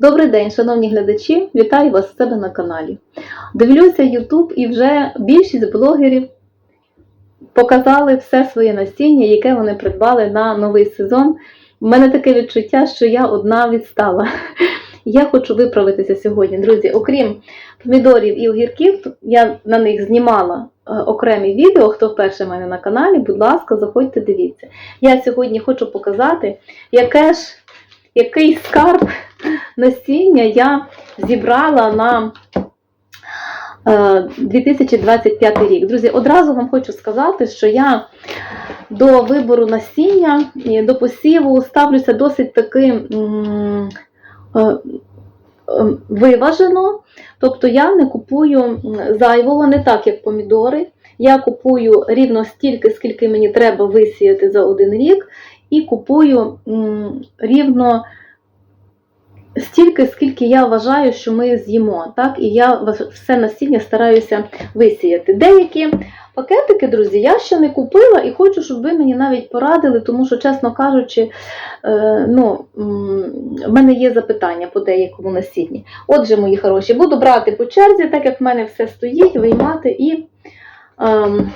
Добрий день, шановні глядачі! Вітаю вас у себе на каналі. Дивлюся YouTube і вже більшість блогерів показали все своє насіння, яке вони придбали на новий сезон. У мене таке відчуття, що я одна відстала. Я хочу виправитися сьогодні, друзі. Окрім помідорів і огірків, я на них знімала е, окремі відео. Хто вперше в мене на каналі, будь ласка, заходьте, дивіться. Я сьогодні хочу показати, яке ж, який скарб насіння я зібрала на е, 2025 рік. Друзі, одразу вам хочу сказати, що я до вибору насіння і до посіву ставлюся досить таки е, е, виважено. Тобто я не купую зайвого, не так, як помідори. Я купую рівно стільки, скільки мені треба висіяти за один рік, і купую рівно стільки, скільки я вважаю, що ми з'їмо. Так? І я все насіння стараюся висіяти. Деякі пакетики, друзі, я ще не купила і хочу, щоб ви мені навіть порадили, тому що, чесно кажучи, е, ну, в мене є запитання по деякому насінні. Отже, мої хороші, буду брати по черзі, так як в мене все стоїть, виймати і ем,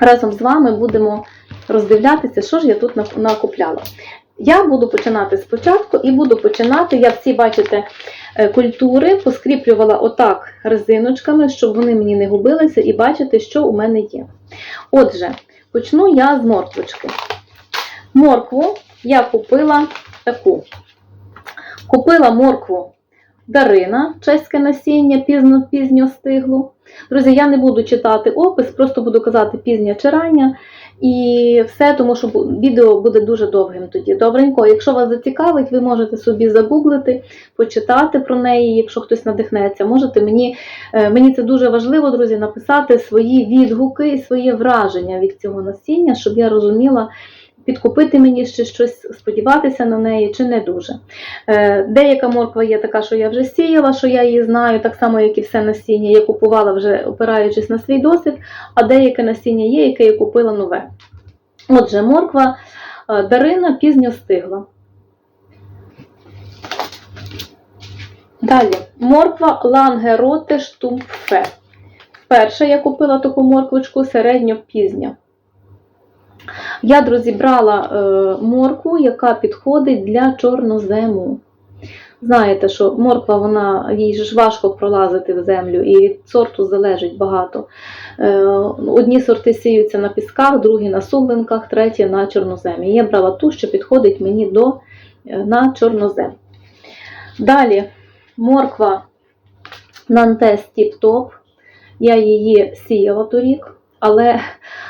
разом з вами будемо роздивлятися, що ж я тут накупляла. Я буду починати спочатку і буду починати, я всі, бачите, е, культури поскріплювала отак резиночками, щоб вони мені не губилися, і бачите, що у мене є. Отже, почну я з морквочки. Моркву я купила таку. Купила моркву Дарина, чеське насіння, пізно пізньо стиглу. Друзі, я не буду читати опис, просто буду казати пізня чи рання. І все, тому що відео буде дуже довгим тоді. Добренько, якщо вас зацікавить, ви можете собі загуглити, почитати про неї, якщо хтось надихнеться. Можете мені, е, мені це дуже важливо, друзі, написати свої відгуки і своє враження від цього насіння, щоб я розуміла, підкупити мені ще щось, сподіватися на неї чи не дуже. Е, Деяка морква є така, що я вже сіяла, що я її знаю, так само, як і все насіння. Я купувала вже опираючись на свій досвід, а деяке насіння є, яке я купила нове. Отже, морква е, Дарина пізньо стигла. Далі, морква Лангероте Штумфе. Перша я купила таку морквочку середньо пізня. Я, друзі, брала е, моркву, яка підходить для чорнозему. Знаєте, що морква, вона їй ж важко пролазити в землю, і від сорту залежить багато. Е, Одні сорти сіються на пісках, другі на суглинках, треті на чорноземі. Я брала ту, що підходить мені до, е, на чорнозем. Далі морква Нантес Тіп-Топ. Я її сіяла торік, але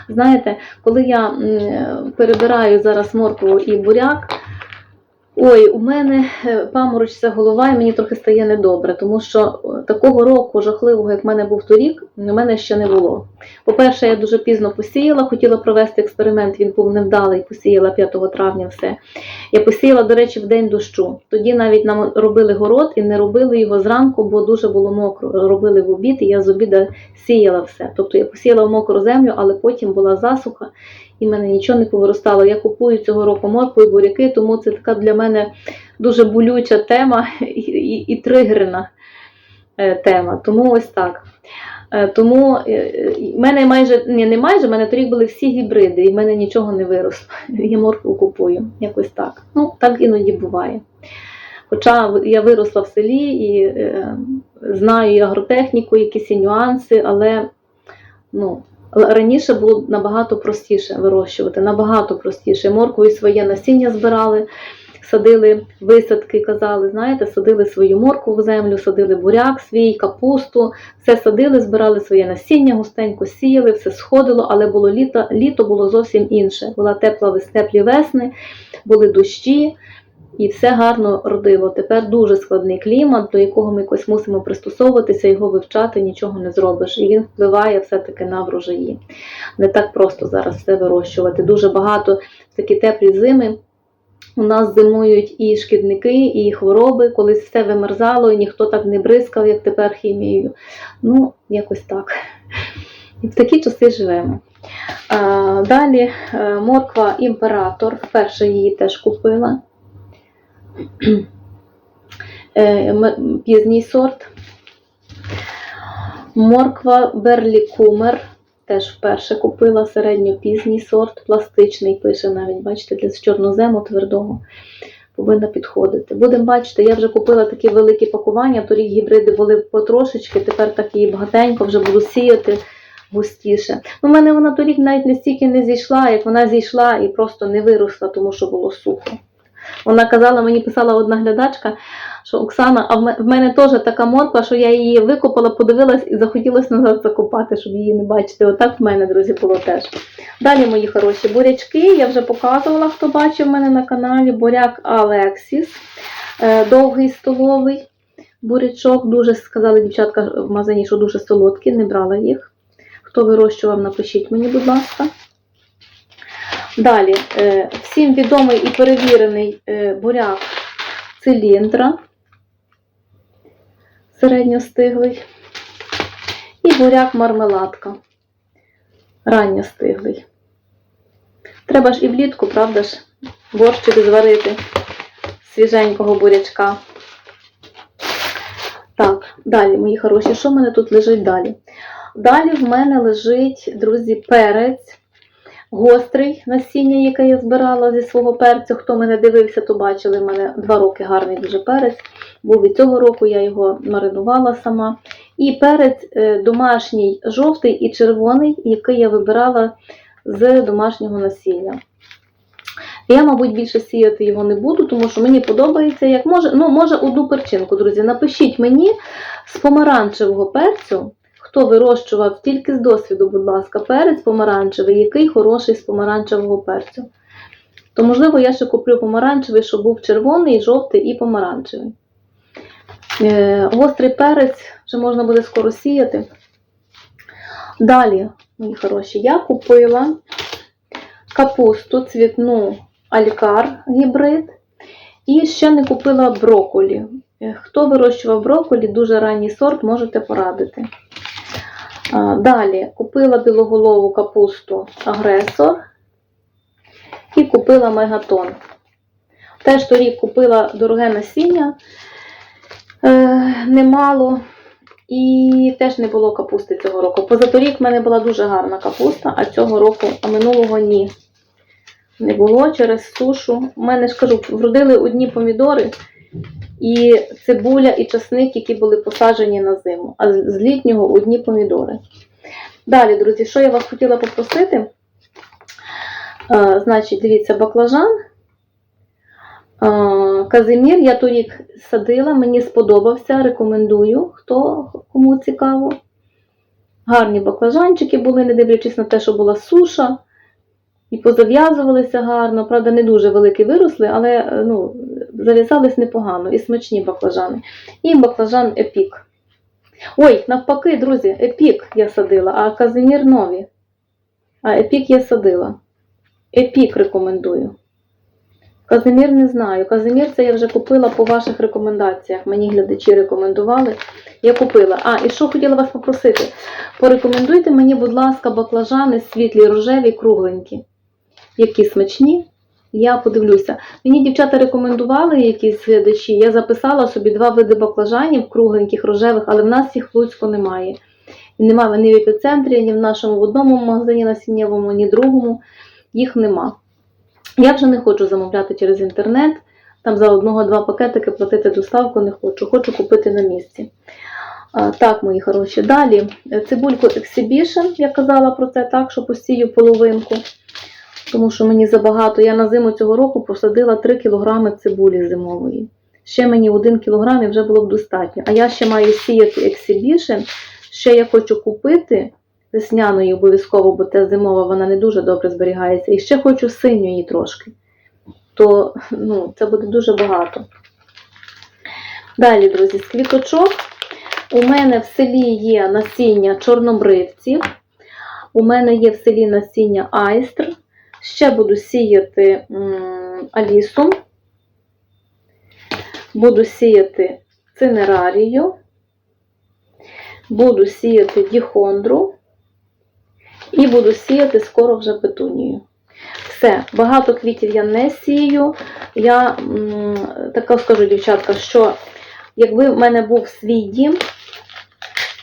знаєте, коли я перебираю зараз моркву і буряк, ой, у мене е, паморочиться голова, і мені трохи стає недобре, тому що е, такого року жахливого, як в мене був торік, у мене ще не було. По-перше, я дуже пізно посіяла, хотіла провести експеримент, він був невдалий, посіяла 5 травня все. Я посіяла, до речі, в день дощу. Тоді навіть нам робили город і не робили його зранку, бо дуже було мокро. Робили в обід, і я з обіда сіяла все. Тобто я посіяла в мокру землю, але потім була засуха, і в мене нічого не повиростало. Я купую цього року моркву і буряки, тому це така для мене дуже болюча тема і, і, і тригерна е, тема. Тому ось так. Е, Тому е, в мене майже ні, не майже, в мене торік були всі гібриди, і в мене нічого не виросло. Я моркву купую, якось так. Ну, так іноді буває. Хоча я виросла в селі і е, знаю і агротехніку, якісь і нюанси, але ну, раніше було набагато простіше вирощувати, набагато простіше. Моркву і своє насіння збирали, садили висадки, казали, знаєте, садили свою моркву в землю, садили буряк свій, капусту, все садили, збирали своє насіння, густенько сіяли, все сходило, але було літо, літо було зовсім інше. Була тепла теплі весни, були дощі, і все гарно родило. Тепер дуже складний клімат, до якого ми якось мусимо пристосовуватися, його вивчати, нічого не зробиш. І він впливає все-таки на врожаї. Не так просто зараз все вирощувати. Дуже багато в такі теплі зими. У нас зимують і шкідники, і хвороби, колись все вимерзало, і ніхто так не бризкав, як тепер хімією. Ну, якось так. І в такі часи живемо. Далі е, морква імператор. Вперше її теж купила. Е, пізній сорт. Морква Берлікумер. Теж вперше купила середньопізній сорт, пластичний пише навіть, бачите, для чорнозему твердого повинна підходити. Будемо бачити, я вже купила такі великі пакування, торік гібриди були потрошечки, тепер так її багатенько вже буду сіяти густіше. У мене вона торік навіть не стільки не зійшла, як вона зійшла і просто не виросла, тому що було сухо. Вона казала, мені писала одна глядачка, що Оксана, а в мене теж така морква, що я її викопала, подивилась і захотілося назад закопати, щоб її не бачити. Отак в мене, друзі, було теж. Далі, мої хороші, бурячки. Я вже показувала, хто бачив в мене на каналі. Буряк Алексіс, е, довгий столовий бурячок. Дуже сказали дівчатка в магазині, що дуже солодкі, не брала їх. Хто вирощував, напишіть мені, будь ласка. Далі, е, всім відомий і перевірений е, буряк циліндра, середньостиглий, і буряк мармеладка, ранньостиглий. Треба ж і влітку, правда ж, борщик зварити свіженького бурячка. Так, далі, мої хороші, що в мене тут лежить далі? Далі в мене лежить, друзі, перець гострий насіння, яке я збирала зі свого перцю. Хто мене дивився, то бачили в мене два роки гарний дуже перець. Був і цього року я його маринувала сама. І перець е, домашній жовтий і червоний, який я вибирала з домашнього насіння. Я, мабуть, більше сіяти його не буду, тому що мені подобається, як може, ну, може, одну перчинку, друзі. Напишіть мені з помаранчевого перцю, хто вирощував тільки з досвіду, будь ласка, перець помаранчевий, який хороший з помаранчевого перцю. То, можливо, я ще куплю помаранчевий, щоб був червоний, жовтий і помаранчевий. Е, гострий перець вже можна буде скоро сіяти. Далі, мої хороші, я купила капусту цвітну алькар гібрид. І ще не купила броколі. Е, Хто вирощував броколі, дуже ранній сорт, можете порадити. Далі купила білоголову капусту агресор і купила мегатон. Теж торік купила дороге насіння, е, немало. І теж не було капусти цього року. Позаторік в мене була дуже гарна капуста, а цього року, а минулого ні. Не було через сушу. У мене ж кажу, вродили одні помідори і цибуля, і часник, які були посаджені на зиму, а з літнього одні помідори. Далі, друзі, що я вас хотіла попросити? Е, значить, дивіться, баклажан. Е, Казимір я торік садила, мені сподобався, рекомендую, хто кому цікаво. Гарні баклажанчики були, не дивлячись на те, що була суша. І позав'язувалися гарно, правда, не дуже великі виросли, але е, ну, зав'язались непогано і смачні баклажани. І баклажан епік. Ой, навпаки, друзі, епік я садила, а казимір нові. А епік я садила. Епік рекомендую. Казимір не знаю. Казимір це я вже купила по ваших рекомендаціях. Мені глядачі рекомендували. Я купила. А, і що хотіла вас попросити? Порекомендуйте мені, будь ласка, баклажани світлі, рожеві, кругленькі. Які смачні. Я подивлюся. Мені дівчата рекомендували якісь глядачі. Я записала собі два види баклажанів, кругленьких, рожевих, але в нас їх в Луцьку немає. Немає ні в епіцентрі, ні в нашому в одному магазині насіннєвому, ні в другому. Їх нема. Я вже не хочу замовляти через інтернет. Там за одного-два пакетики платити доставку не хочу. Хочу купити на місці. Так, мої хороші. Далі цибульку Exhibition, я казала про це так, що посію половинку, тому що мені забагато. Я на зиму цього року посадила 3 кг цибулі зимової. Ще мені 1 кг і вже було б достатньо. А я ще маю сіяти Exhibition. Ще я хочу купити весняної обов'язково, бо та зимова вона не дуже добре зберігається. І ще хочу синьої трошки. То ну, це буде дуже багато. Далі, друзі, з квіточок. У мене в селі є насіння чорнобривців. У мене є в селі насіння айстр. Ще буду сіяти алісу. Буду сіяти цинерарію. Буду сіяти діхондру. І буду сіяти скоро вже петунію. Все, багато квітів я не сію. Я така скажу, дівчатка, що якби в мене був свій дім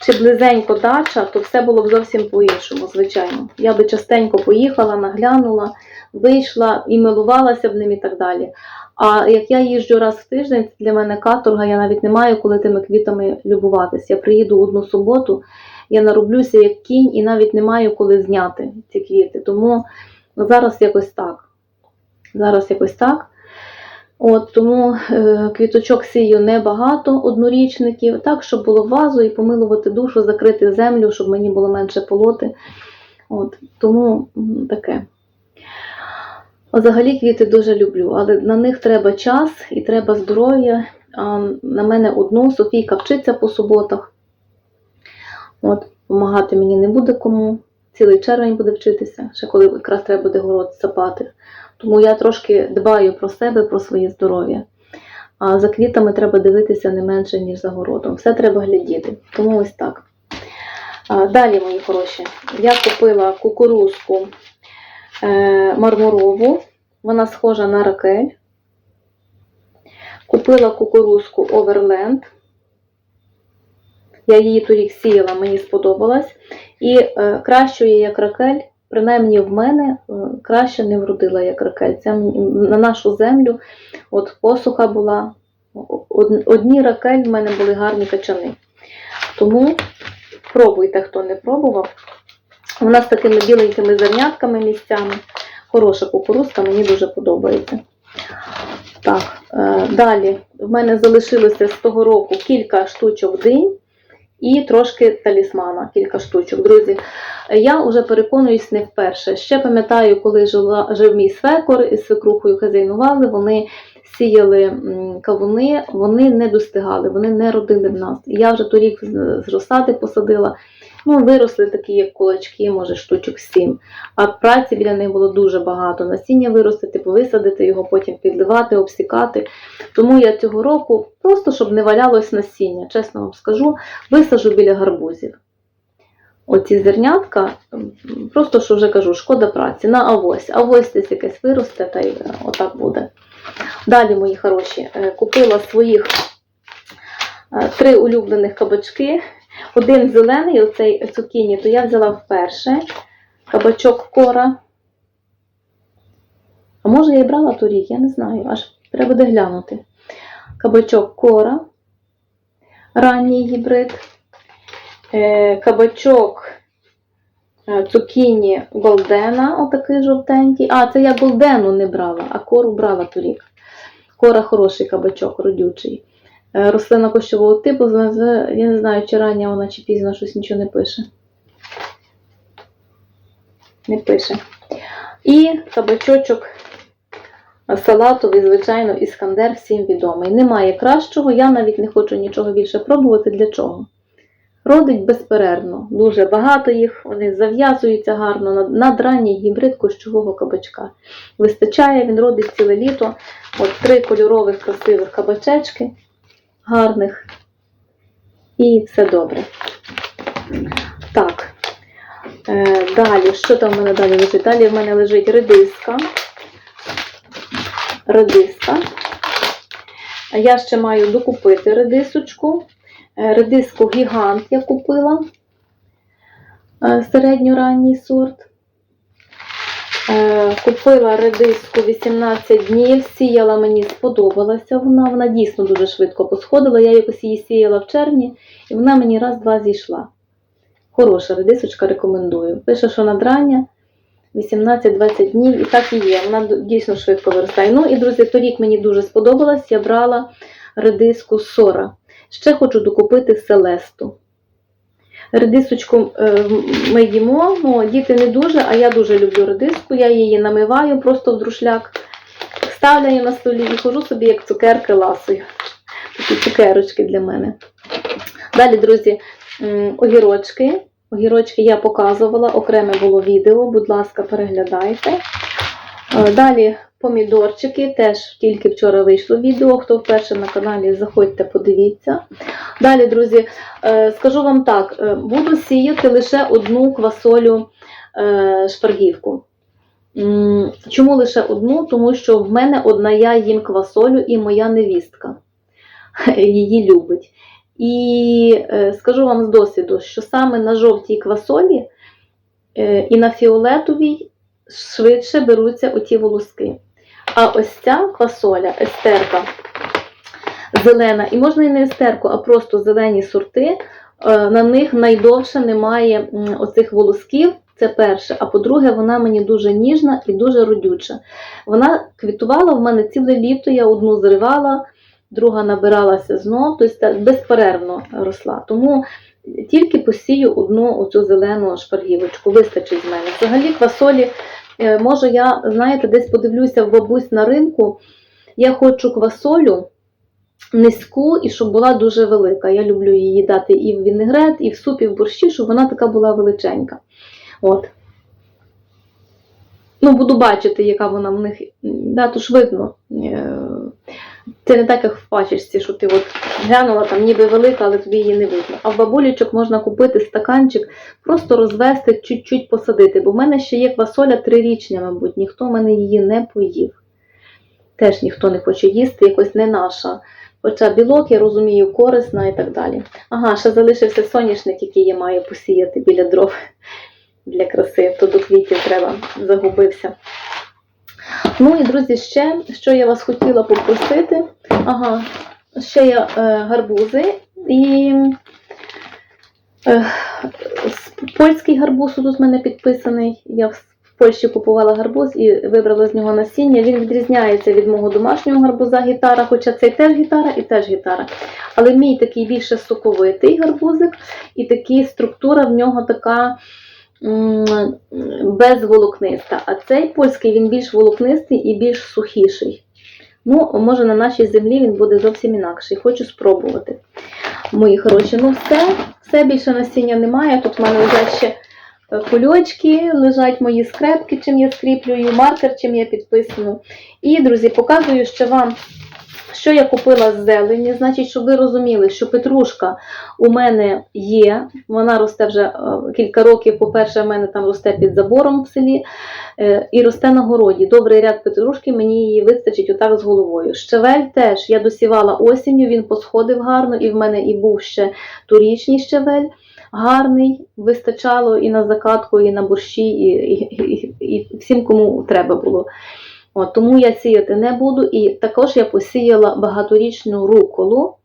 чи близенько дача, то все було б зовсім по-іншому, звичайно. Я би частенько поїхала, наглянула, вийшла і милувалася б ним і так далі. А як я їжджу раз в тиждень, це для мене каторга, я навіть не маю коли тими квітами любуватися. Я приїду одну суботу, я нароблюся як кінь і навіть не маю коли зняти ці квіти. Тому зараз якось так. Зараз якось так. От, тому е, квіточок сію небагато, однорічників, так, щоб було вазу і помилувати душу, закрити землю, щоб мені було менше полоти. От, тому таке. Взагалі квіти дуже люблю, але на них треба час і треба здоров'я. На мене одну Софійка вчиться по суботах. От, Помагати мені не буде кому. Цілий червень буде вчитися, ще коли якраз треба буде город сапати. Тому я трошки дбаю про себе, про своє здоров'я. А за квітами треба дивитися не менше, ніж за городом. Все треба глядіти. Тому ось так. Далі, мої хороші, я купила кукурузку е, мармурову. Вона схожа на ракель. Купила кукурузку Overland. Я її торік сіяла, мені сподобалась. І е, кращої, як ракель, принаймні в мене е, краще не вродила, як ракель. Це на нашу землю от посуха була. Од- Одні ракель в мене були гарні качани. Тому пробуйте, хто не пробував. Вона з такими біленькими зернятками місцями. Хороша кукурузка, мені дуже подобається. Так, е, далі в мене залишилося з того року кілька штучок динь і трошки талісмана, кілька штучок. Друзі, я вже переконуюсь не вперше. Ще пам'ятаю, коли жила, жив мій свекор із свекрухою хазяйнували, вони сіяли кавуни, вони не достигали, вони не родили в нас. Я вже торік з розсади посадила. Ну, виросли такі, як кулачки, може, штучок сім. А праці біля них було дуже багато. Насіння виростити, висадити його, потім підливати, обсікати. Тому я цього року, просто щоб не валялось насіння, чесно вам скажу, висажу біля гарбузів. Оці зернятка, просто що вже кажу, шкода праці. На авось. Авось десь якесь виросте, та й е, отак буде. Далі, мої хороші, е, купила своїх е, три улюблених кабачки. Один зелений, оцей цукіні, то я взяла вперше. Кабачок кора. А може я і брала торік, я не знаю, аж треба буде глянути. Кабачок кора, ранній гібрид. Е, кабачок е, цукіні голдена, отакий жовтенький. А, це я голдену не брала, а кору брала торік. Кора хороший кабачок, родючий. Е, Рослина кощового типу, я не знаю, чи рання вона, чи пізно щось нічого не пише. Не пише. І кабачочок салатовий, звичайно, іскандер всім відомий. Немає кращого, я навіть не хочу нічого більше пробувати. Для чого? Родить безперервно, дуже багато їх, вони зав'язуються гарно на надранній гібрид кощового кабачка. Вистачає, він родить ціле літо. От три кольорових красивих кабачечки, гарних. І все добре. Так. Е, далі, що там в мене далі лежить? Далі в мене лежить редиска. Редиска. Я ще маю докупити редисочку. Е, Редиску гігант я купила. Е, Середньоранній сорт. Е, Купила редиску 18 днів, сіяла, мені сподобалася вона. Вона дійсно дуже швидко посходила. Я якось її сіяла в червні, і вона мені раз-два зійшла. Хороша редисочка, рекомендую. Пише, що надрання 18-20 днів, і так і є. Вона дійсно швидко виростає. Ну і, друзі, торік мені дуже сподобалась. Я брала редиску Сора. Ще хочу докупити селесту. Редисочку е, ми їмо, ну, діти не дуже, а я дуже люблю редиску. Я її намиваю просто в друшляк, ставляю на столі і хожу собі як цукерки ласую. Такі цукерочки для мене. Далі, друзі, огірочки. Огірочки я показувала, окреме було відео, будь ласка, переглядайте. Е, Далі помідорчики, теж тільки вчора вийшло відео. Хто вперше на каналі, заходьте, подивіться. Далі, друзі, е, скажу вам так: е, буду сіяти лише одну квасолю шпаргівку. Чому лише одну? Тому що в мене одна я їм квасолю і моя невістка. її любить. І скажу вам з досвіду, що саме на жовтій квасолі і на фіолетовій швидше беруться оті волоски. А ось ця квасоля, естерка зелена, і можна і не естерку, а просто зелені сорти, е, на них найдовше немає оцих волосків. Це перше. А по-друге, вона мені дуже ніжна і дуже родюча. Вона квітувала в мене ціле літо, я одну зривала, друга набиралася знов, тобто безперервно росла. Тому тільки посію одну оцю зелену шпаргівочку, вистачить з мене. Взагалі квасолі, е, може, я, знаєте, десь подивлюся в бабусь на ринку. Я хочу квасолю низьку і щоб була дуже велика. Я люблю її дати і в вінегрет, і в суп, і в борщі, щоб вона така була величенька. От. Ну, буду бачити, яка вона в них. Да, то ж видно. Це не так, як в що ти от глянула, там ніби велика, але тобі її не видно. А в бабулічок можна купити стаканчик, просто розвести, чуть-чуть посадити. Бо в мене ще є квасоля трирічня, мабуть, ніхто в мене її не поїв. Теж ніхто не хоче їсти, якось не наша. Хоча білок, я розумію, корисна і так далі. Ага, ще залишився соняшник, який я маю посіяти біля дров для краси. То до квітів треба, загубився. Ну і, друзі, ще, що я вас хотіла попросити. Ага, ще є е, гарбузи і е, польський гарбуз тут в мене підписаний. Я в Польщі купувала гарбуз і вибрала з нього насіння. Він відрізняється від мого домашнього гарбуза гітара, хоча цей теж гітара і теж гітара. Але мій такий більше соковитий гарбузик, і такий структура в нього така безволокниста. А цей польський він більш волокнистий і більш сухіший. Ну, може, на нашій землі він буде зовсім інакший. Хочу спробувати. Мої хороші, ну все, все більше насіння немає. Тут в мене лежать ще е, кульочки, лежать мої скрепки, чим я скріплюю, маркер, чим я підписую. І, друзі, показую ще вам, що я купила з зелені. Значить, щоб ви розуміли, що петрушка у мене є. Вона росте вже е, кілька років. По-перше, в мене там росте під забором в селі е, і росте на городі. Добрий ряд петрушки, мені її вистачить отак з головою. Щавель теж я досівала осінню, він посходив гарно, і в мене і був ще торічний щавель. Гарний, вистачало і на закатку, і на борщі, і, і, і, і всім, кому треба було. От, тому я сіяти не буду. І також я посіяла багаторічну руколу,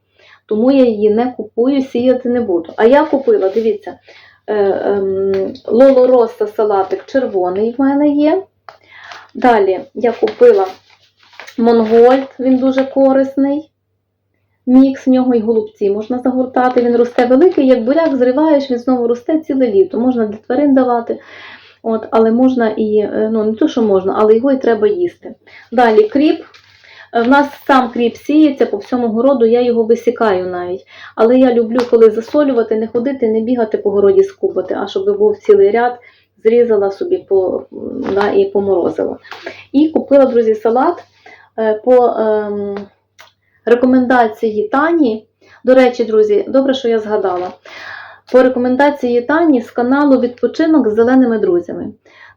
тому я її не купую, сіяти не буду. А я купила, дивіться, е, ем, лолороса салатик червоний в мене є. Далі я купила Монгольд, він дуже корисний. Мікс в нього і голубці можна загортати. Він росте великий, як буряк зриваєш, він знову росте ціле літо. Можна для тварин давати. От, але можна і, е, ну не то, що можна, але його і треба їсти. Далі кріп. Е, В нас сам кріп сіється по всьому городу, я його висікаю навіть. Але я люблю, коли засолювати, не ходити, не бігати по городі скубати, а щоб був цілий ряд, зрізала собі по, да, і поморозила. І купила, друзі, салат е, по ем, рекомендації Тані. До речі, друзі, добре, що я згадала. По рекомендації Тані з каналу Відпочинок з зеленими друзями.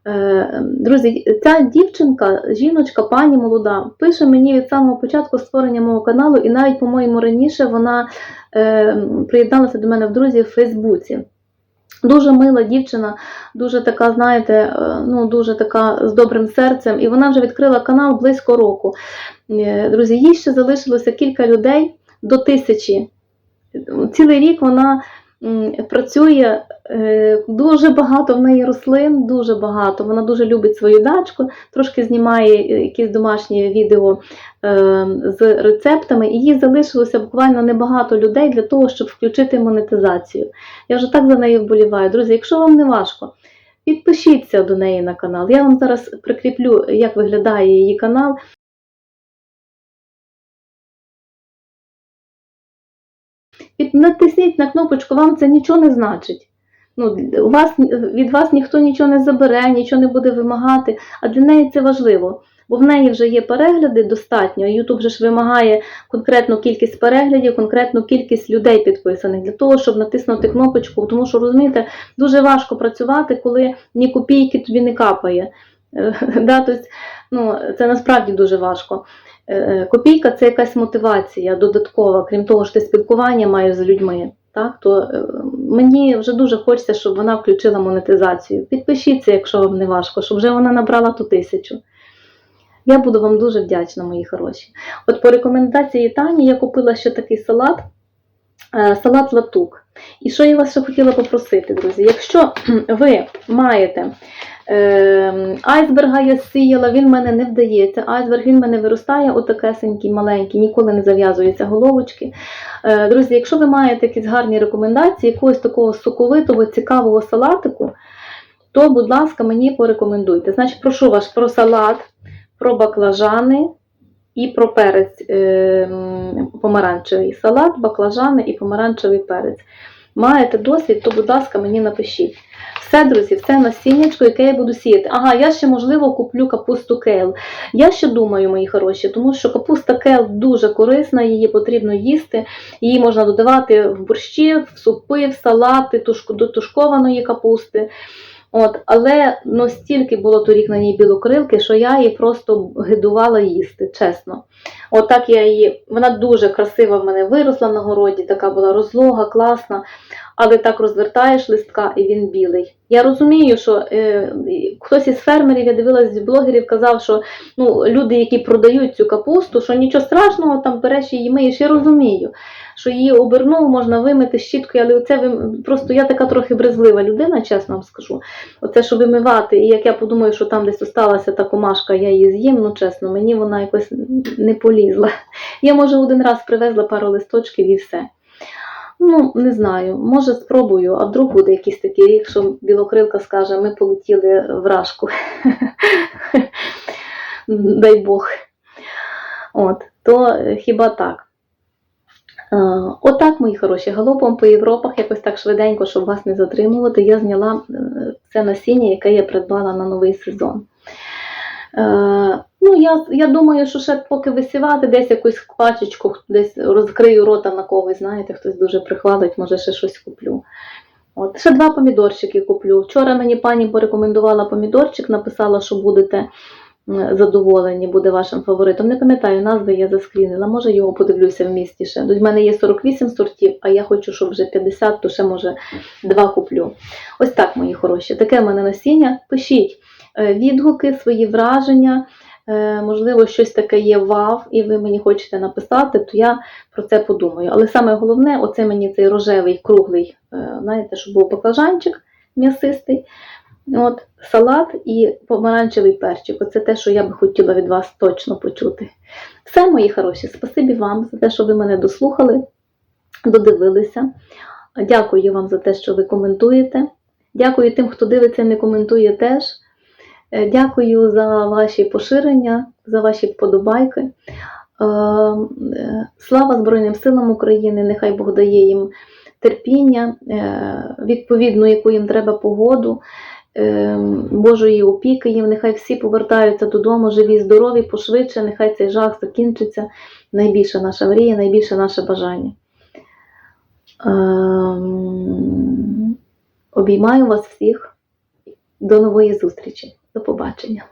Е, Друзі, ця дівчинка, жіночка, пані молода, пише мені від самого початку створення мого каналу, і навіть, по-моєму, раніше вона е, приєдналася до мене в друзі в Фейсбуці. Дуже мила дівчина, дуже така, знаєте, е, ну дуже така з добрим серцем, і вона вже відкрила канал близько року. Друзі, їй ще залишилося кілька людей до тисячі. Цілий рік вона працює е, дуже багато в неї рослин, дуже багато. Вона дуже любить свою дачку, трошки знімає е, якісь домашні відео е, з рецептами, і їй залишилося буквально небагато людей для того, щоб включити монетизацію. Я вже так за нею вболіваю. Друзі, якщо вам не важко, підпишіться до неї на канал. Я вам зараз прикріплю, як виглядає її канал. Натисніть на кнопочку, вам це нічого не значить. Ну, у вас, від вас ніхто нічого не забере, нічого не буде вимагати, а для неї це важливо. Бо в неї вже є перегляди достатньо. Ютуб же ж вимагає конкретну кількість переглядів, конкретну кількість людей підписаних для того, щоб натиснути кнопочку. Тому що розумієте, дуже важко працювати, коли ні копійки тобі не капає. Е, тобто, ну, це насправді дуже важко. Е, е, Копійка це якась мотивація додаткова, крім того, що ти спілкування маєш з людьми. Так, то е, мені вже дуже хочеться, щоб вона включила монетизацію. Підпишіться, якщо вам не важко, щоб вже вона набрала ту тисячу. Я буду вам дуже вдячна, мої хороші. От по рекомендації Тані я купила ще такий салат, салат латук. І що я вас ще хотіла попросити, друзі? Якщо ви маєте е, айсберга, я сіяла, він мене не вдається. Айсберг він мене виростає, отакесенький, маленький, ніколи не зав'язуються головочки. Е, друзі, якщо ви маєте якісь гарні рекомендації, якогось такого соковитого, цікавого салатику, то, будь ласка, мені порекомендуйте. Значить, прошу вас про салат, про баклажани і про перець е, помаранчевий. Салат, баклажани і помаранчевий перець. Маєте досвід, то, будь ласка, мені напишіть. Все, друзі, все насіннячко, яке я буду сіяти. Ага, я ще, можливо, куплю капусту кейл. Я ще думаю, мої хороші, тому що капуста кейл дуже корисна, її потрібно їсти. Її можна додавати в борщі, в супи, в салати, до тушкованої капусти. От, але ну, стільки було торік на ній білокрилки, що я її просто гидувала їсти, чесно. От так я її, вона дуже красива в мене виросла на городі, така була розлога, класна, але так розвертаєш листка і він білий. Я розумію, що е, хтось із фермерів, я дивилась з блогерів, казав, що ну, люди, які продають цю капусту, що нічого страшного, там береш її миєш. Я розумію, що її обернув, можна вимити щіткою, але це просто я така трохи брезлива людина, чесно вам скажу. Оце, що вимивати, і як я подумаю, що там десь осталася та комашка, я її з'їм, ну чесно, мені вона якось не полізла. Я, може, один раз привезла пару листочків і все. Ну, не знаю, може спробую, а вдруг буде якийсь такий рік, що білокрилка скаже, ми полетіли в рашку. Дай Бог. От, то е, хіба так. Е, Отак, мої хороші, галопом по Європах, якось так швиденько, щоб вас не затримувати, я зняла е, це насіння, яке я придбала на новий сезон. Ну, я, я думаю, що ще поки висівати, десь якусь пачечку, десь розкрию рота на когось, знаєте, хтось дуже прихвалить, може ще щось куплю. От, ще два помідорчики куплю. Вчора мені пані порекомендувала помідорчик, написала, що будете задоволені, буде вашим фаворитом. Не пам'ятаю, назви я заскрінила, може його подивлюся в місті ще. У мене є 48 сортів, а я хочу, щоб вже 50, то ще може два куплю. Ось так, мої хороші. Таке в мене насіння. Пишіть е, відгуки, свої враження. Е, Можливо, щось таке є вау, і ви мені хочете написати, то я про це подумаю. Але саме головне, оце мені цей рожевий, круглий, е, знаєте, щоб був баклажанчик м'ясистий. От, салат і помаранчевий перчик. Оце те, що я би хотіла від вас точно почути. Все, мої хороші, спасибі вам за те, що ви мене дослухали, додивилися. Дякую вам за те, що ви коментуєте. Дякую тим, хто дивиться і не коментує теж. Е, Дякую за ваші поширення, за ваші вподобайки. Е, е, Слава Збройним силам України! Нехай Бог дає їм терпіння, відповідну, яку їм треба погоду, Божої опіки їм. Нехай всі повертаються додому, живі, здорові, пошвидше. Нехай цей жах закінчиться. Найбільша наша мрія, найбільше наше бажання. Ем, Обіймаю вас всіх. До нової зустрічі. До побачення.